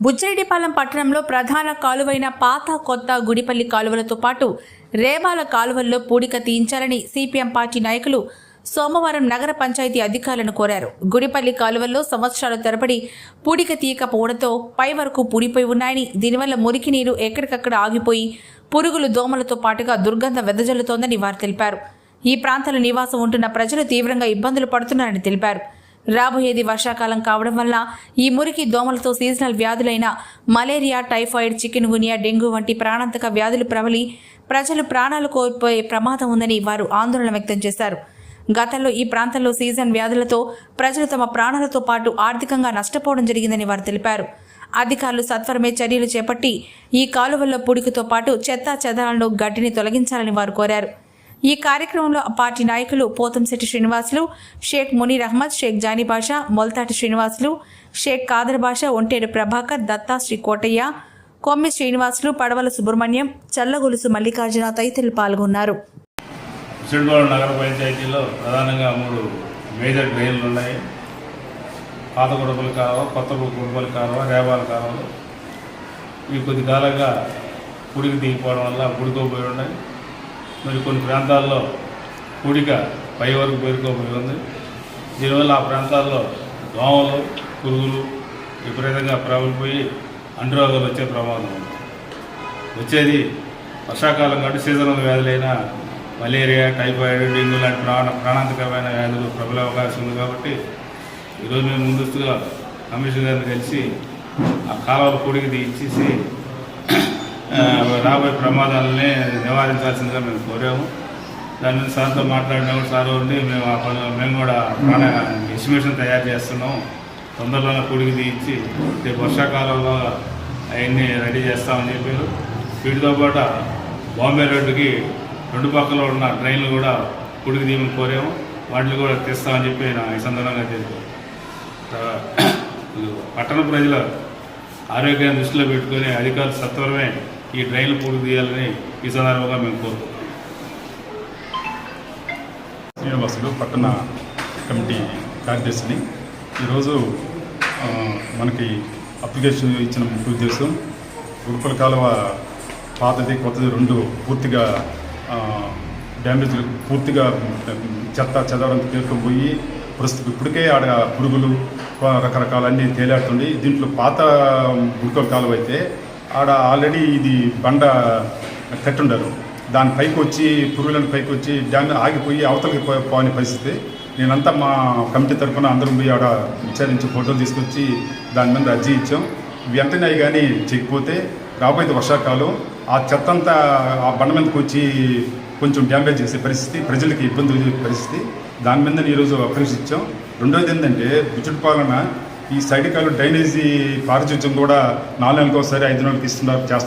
బుజ్జిరెడ్డిపాలెం పట్టణంలో ప్రధాన కాలువైన పాత కొత్త గుడిపల్లి కాలువలతో పాటు రేబాల కాలువల్లో పూడిక తీయించాలని సిపిఎం పార్టీ నాయకులు సోమవారం నగర పంచాయతీ అధికారులను కోరారు. గుడిపల్లి కాలువల్లో సంవత్సరాల తరబడి పూడిక తీయకపోవడంతో పై వరకు పూడిపోయి ఉన్నాయని దీనివల్ల మురికి నీరు ఎక్కడికక్కడ ఆగిపోయి పురుగులు దోమలతో పాటుగా దుర్గంధం వెదజల్లుతోందని వారు తెలిపారు. ఈ ప్రాంతాల నివాసం ఉంటున్న ప్రజలు తీవ్రంగా ఇబ్బందులు పడుతున్నారని తెలిపారు. రాబోయేది వర్షాకాలం కావడం వల్ల ఈ మురికి దోమలతో సీజనల్ వ్యాధులైన malaria typhoid chikungunya dengue వంటి ప్రాణాంతక వ్యాధులు ప్రబలి ప్రజలు ప్రాణాలు కోల్పోయే ప్రమాదం ఉందని వారు ఆందోళన వ్యక్తం చేశారు. గతంలో ఈ ప్రాంతంలో సీజన్ వ్యాధులతో ప్రజలు తమ ప్రాణాలతో పాటు ఆర్థికంగా నష్టపోవడం జరిగిందని వారు తెలిపారు. అధికారులు సత్వరమే చర్యలు చేపట్టి ఈ కాలువల్లో పుడికితో పాటు చెత్తా చెదాలను గడ్డిని తొలగించాలని వారు కోరారు. ఈ కార్యక్రమంలో పార్టీ నాయకులు పోతంశెట్టి శ్రీనివాసులు షేక్ మునీర్ అహ్మద్ షేక్ జానీ బాషా మొల్తాటి శ్రీనివాసులు షేక్ కాదర్ బాషా ఒంటేరు ప్రభాకర్ దత్తా శ్రీ కోటయ్య కొమ్మి శ్రీనివాసులు పడవల సుబ్రహ్మణ్యం చల్లగొలుసు మల్లికార్జున తదితరులు పాల్గొన్నారు. చిరుగోడ నగర పంచాయతీలో ప్రధానంగా మూడు మేజర్ డ్రైన్లు ఉన్నాయి. పాత గుడపల కాలువ కొత్త గుడపల కాలువ రేబాల కాలువలు ఇవి కొద్ది కాలంగా పుడికి దిగిపోవడం వల్ల పుడికోపోయి ఉన్నాయి. మరి కొన్ని ప్రాంతాల్లో కూడిక పై వరకు పేరుకోబోయి ఉంది. దీనివల్ల ఆ ప్రాంతాల్లో దోమలు పురుగులు విపరీతంగా ప్రబలిపోయి అంటురోగాలు వచ్చే ప్రమాదం ఉంది. వచ్చేది వర్షాకాలం కాబట్టి సీజనల్ వ్యాధులైన మలేరియా టైఫాయిడ్ డెంగ్యూ లాంటి ప్రాణ ప్రాణాంతకమైన వ్యాధులు ప్రబల అవకాశం ఉంది కాబట్టి ఈరోజు మేము ముందస్తుగా కమిషనర్ గారిని కలిసి ఆ కాలువలు పొడిగి తీయించేసి రాబోయే ప్రమాదాలని నివారించాల్సిందిగా మేము కోరాము. దాని మీద సార్తో మాట్లాడినప్పుడు సార్ ఉండి మేము ఆ మేము కూడా ప్రాణ ఎస్టిమేషన్ తయారు చేస్తున్నాం తొందరలోనే కూడికి తీయించి రేపు వర్షాకాలంలో అవన్నీ రెడీ చేస్తామని చెప్పారు. వీటితో పాటు బాంబే రోడ్డుకి రెండు పక్కల ఉన్న ట్రైన్లు కూడా కుడికి తీయమని కోరాము. వాటిని కూడా తెస్తామని చెప్పి నా ఈ సందర్భంగా తెలిపారు. పట్టణ ప్రజల ఆరోగ్యాన్ని దృష్టిలో పెట్టుకొని అధికారులు సత్వరమే ఈ డ్రైన్లు పూర్తి తీయాలని ఈ సందర్భంగా మేము కోరుకుంటున్నాం. శ్రీనివాసులు పట్టణ కమిటీ కార్యదర్శిని. ఈరోజు మనకి అప్లికేషన్ ఇచ్చిన ముఖ్య ఉద్దేశం ఉరుపల కాలువ పాతది కొత్తది రెండు పూర్తిగా డ్యామేజ్ డ్యామేజ్లు పూర్తిగా చెత్త చెదరంతా పేరుకుపోయి ప్రస్తుతం ఇప్పటికే ఆడ పురుగులు రకరకాలన్నీ రకరకాల తేలాడుతుంది దీంట్లో పాత గుడికల కాలువ అయితే ఆడ ఆల్రెడీ ఇది బండ కట్టుండరు. దాని పైకి వచ్చి పురుగులను పైకి వచ్చి డ్యామ్ ఆగిపోయి అవతలకి పో- పోని పరిస్థితి. నేనంతా మా కమిటీ తరఫున అందరం పోయి ఆడ విచారించి ఫోటోలు తీసుకొచ్చి దాని మీద అర్జీ ఇచ్చాం. వెంటనే అవి కానీ చెక్కిపోతే రాబోయేది వర్షాకాలం. ఆ చెత్త అంతా ఆ బండ మీదకి వచ్చి కొంచెం డ్యామేజ్ చేసే పరిస్థితి ప్రజలకి ఇబ్బంది పరిస్థితి. దాని మీద ఈరోజు అప్రోచ్ ఇచ్చాం. రెండోది ఏంటంటే బుచ్చుడు పాలన ఈ సైడికాలు డ్రైనేజీ పారిశుద్ధ్యం కూడా నాలుగు నెలలకు ఒకసారి ఐదు నెలలకు ఇస్తున్నారు చేస్తున్నారు.